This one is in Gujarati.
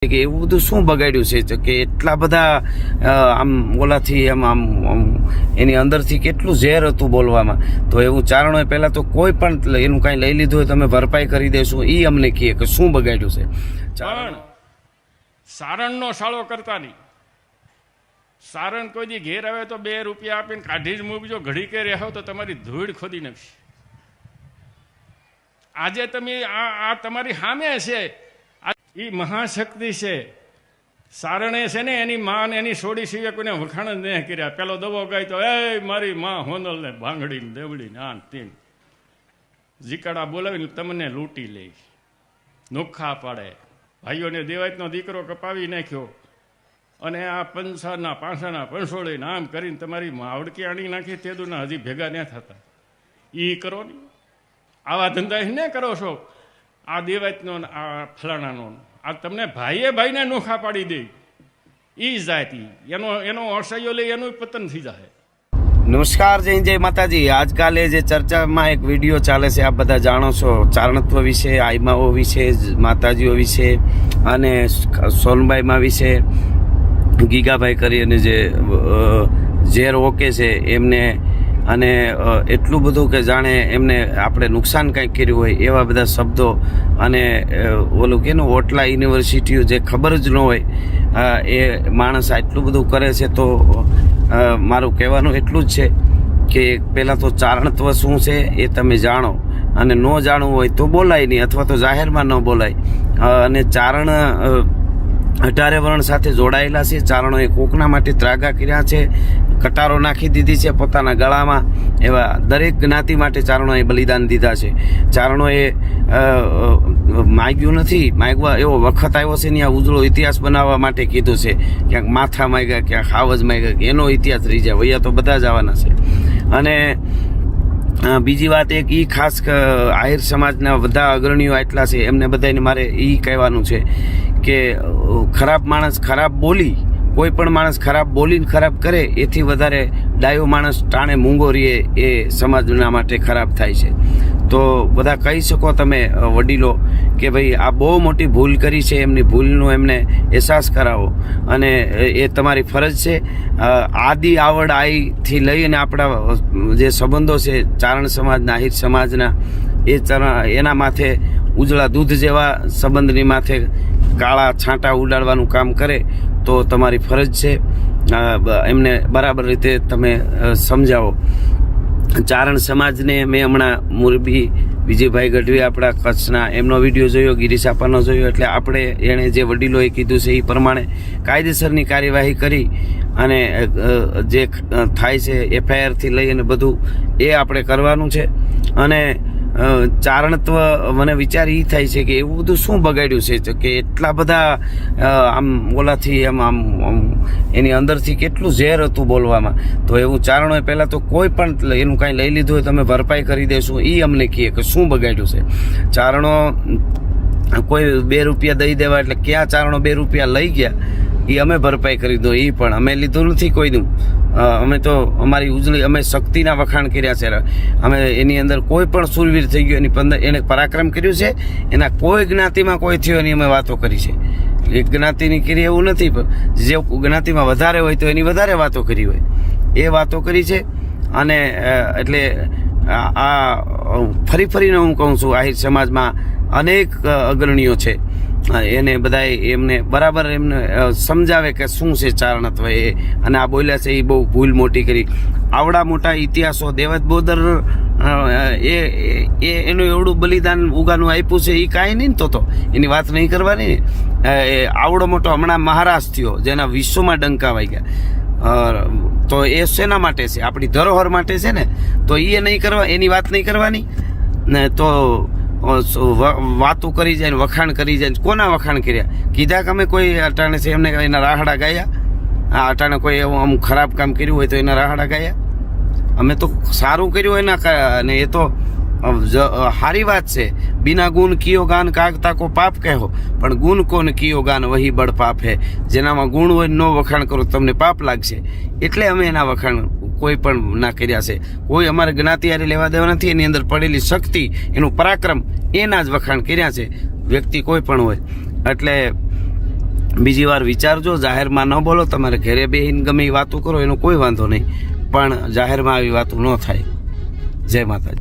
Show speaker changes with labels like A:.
A: કે એવું બધું શું બગાડ્યું છે? કે એટલા બધા આમ ઓલાથી આમ આમ એની અંદરથી કેટલું ઝેર હતું બોલવામાં. તો એવું ચારણોએ પહેલાં તો કોઈ પણ એનું કાંઈ લઈ લીધું હોય તમે ભરપાઈ કરી દેશું. એ અમને કહે કે શું બગાડ્યું છે?
B: ચારણ સારણનો સાળો કરતા નહીં. સારણ કોઈ દી ઘેર આવે તો બે રૂપિયા આપીને કાઢી જ મૂકજો. ઘડી કે રહેવો તો તમારી ધૂળ ખોદી નાખશે. આજે તમે આ આ તમારી સામે છે એ મહાશક્તિ છે. સારણે છે ને એની માં એની સોડી સિવાય કોઈને વખાણ જ નહીં કર્યા. પેલો દવો ગાય તો એ મારી માં હોનલ ને ભાંગડી ને દેવડી ને આ ને તે જીકાડા બોલાવીને તમને લૂંટી લે નોખા પાડે. ભાઈઓને દેવાયતનો દીકરો કપાવી નાખ્યો. અને આ પંસાના પાંસાના પંસોળીને આમ કરીને તમારી માવડકી આણી નાખી તેદુના હજી ભેગા ન થતા. એ કરો ને. આવા ધંધા ને કરો છો? આ દેવાયતનો આ ફલાણાનો આ તમને ભાઈએ ભાઈને નોખા પાડી દે. એ જાતિ. એનો એનો અસહ્યો લઈ એનું પતન થઈ જાય
A: નમસ્કાર, જય જય માતાજી. આજકાલે જે ચર્ચામાં એક વીડિયો ચાલે છે, આપ બધા જાણો છો, ચારણત્વ વિશે, આઈમાઓ વિશે, માતાજીઓ વિશે અને સોનબાઈમાં વિશે ગીગાભાઈ કરી અને જે ઝેર ઓકે છે, એમને અને એટલું બધું કે જાણે એમને આપણે નુકસાન કંઈક કર્યું હોય એવા બધા શબ્દો અને ઓલું કે ઓટલા યુનિવર્સિટીઓ જે ખબર જ ન હોય એ માણસ આટલું બધું કરે છે તો મારું કહેવાનું એટલું જ છે કે પહેલાં તો ચારણત્વ શું છે એ તમે જાણો અને ન જાણવું હોય તો બોલાય નહીં અથવા તો જાહેરમાં ન બોલાય. અને ચારણ અઢારે વર્ણ સાથે જોડાયેલા છે. ચારણોએ કોકના માટે ત્રાગા કર્યા છે. કટારો નાખી દીધી છે પોતાના ગળામાં. એવા દરેક જ્ઞાતિ માટે ચારણોએ બલિદાન દીધા છે. ચારણોએ માગ્યું નથી. માગવા એવો વખત આવ્યો છે ને આ ઉજળો ઇતિહાસ બનાવવા માટે કીધું છે. ક્યાંક માથા માગ્યા, ક્યાંક હાવજ માગ્યા એનો ઇતિહાસ રહી જાય. વૈયા તો બધા જ આવવાના છે. અને બીજી વાત એક એ ખાસ આહિર સમાજના બધા અગ્રણીઓ આટલા છે. એમને બધાને મારે એ કહેવાનું છે કે ખરાબ માણસ ખરાબ બોલી, કોઈ પણ માણસ ખરાબ બોલીને ખરાબ કરે, એથી વધારે ડાયો માણસ ટાણે મૂંગો રહીએ એ સમાજના માટે ખરાબ થાય છે. તો બધા કહી શકો તમે વડીલો, કે ભાઈ આ બહુ મોટી ભૂલ કરી છે, એમની ભૂલનો એમને અહેસાસ કરાવો. અને એ તમારી ફરજ છે. આદિ આવડ આઈથી લઈને આપણા જે સંબંધો છે, ચારણ સમાજના આહિર સમાજના, એ એના માથે ઉજળા દૂધ જેવા સંબંધની માથે કાળા છાંટા ઉડાડવાનું કામ કરે, તો તમારી ફરજ છે. એમને બરાબર રીતે તમે સમજાવો. ચારણ સમાજને મેં હમણાં મોરબી વિજયભાઈ ગઢવી આપણા કચ્છના, એમનો વીડિયો જોયો, ગિરીશ જોયો, એટલે આપણે એણે જે વડીલોએ કીધું છે એ પ્રમાણે કાયદેસરની કાર્યવાહી કરી અને જે થાય છે, એફઆઈઆરથી લઈ અને બધું એ આપણે કરવાનું છે. અને ચારણત્વ મને વિચાર એ થાય છે કે એવું બધું શું બગાડ્યું છે? કે એટલા બધા આમ ઓલાથી આમ આમ એની અંદરથી કેટલું ઝેર હતું બોલવામાં. તો એવું ચારણોએ પહેલાં તો કોઈ પણ એનું કાંઈ લઈ લીધું હોય, તમે ભરપાઈ કરી દેશું. એ અમને કહે કે શું બગાડ્યું છે? ચારણો કોઈ બે રૂપિયા દઈ દેવા એટલે ક્યાં ચારણો બે રૂપિયા લઈ ગયા? એ અમે ભરપાઈ કરી દો એ પણ અમે લીધું નથી કોઈનું. અમે તો અમારી ઉજળી, અમે શક્તિના વખાણ કર્યા છે. અમે એની અંદર કોઈ પણ સુરવીર થઈ ગયો, એની પંદર, એને પરાક્રમ કર્યું છે. એના કોઈ જ્ઞાતિમાં કોઈ થયો એની અમે વાતો કરી છે. એક જ્ઞાતિની કરી એવું નથી, પણ જે જ્ઞાતિમાં વધારે હોય તો એની વધારે વાતો કરી હોય. એ વાતો કરી છે, અને એટલે આ ફરી ફરીને હું કહું છું, આહિર સમાજમાં અનેક અગ્રણીઓ છે. એને બધા એમને બરાબર એમને સમજાવે કે શું છે ચારણત્વ એ. અને આ બોલ્યા છે એ બહુ ભૂલ મોટી કરી. આવડા મોટા ઇતિહાસો દેવત બોદર એ, એ- એનું એવડું બલિદાન ઉગાનું આપ્યું છે, એ કાંઈ નહીં તો તો. એની વાત નહીં કરવાની. એ આવડો મોટો હમણાં મહારાજ થયો, જેના વિશ્વમાં ડંકાવાઈ ગયા તો એ શેના માટે છે? આપણી ધરોહર માટે છે ને? તો એ નહીં કરવા, એની વાત નહીં કરવાની. ને તો વાતો કરી જાય ને વખાણ કરી જાય કોના વખાણ કર્યા? કીધા કે અમે કોઈ અટાણે છે, એમને એના રાહડા ગાયા. આ અટાણે કોઈ એવું અમુક ખરાબ કામ કર્યું હોય તો એના રાહડા ગાયા. અમે તો સારું કર્યું એના અને એ તો હારી વાત છે. બિના ગુણ કિયો ગાન કાગતા કો પાપ કહો પણ ગુણ કોન કિયો ગાન વહી બળ પાપ? હે જેનામાં ગુણ હોય નો વખાણ કરો તમને પાપ લાગશે. એટલે અમે એના વખાણ કોઈ પણ ના કર્યા છે. કોઈ અમારે જ્ઞાતિયારી લેવા દેવા નથી, એની અંદર પડેલી શક્તિ, એનું પરાક્રમ, એના જ વખાણ કર્યા છે. વ્યક્તિ કોઈ પણ હોય. એટલે બીજી વાર વિચારજો, જાહેરમાં ન બોલો, તમારે ઘરે બેહીને ગમે એ વાતો કરો, એનો કોઈ વાંધો નહીં. પણ જાહેરમાં આવી વાતો ન થાય. જય માતાજી.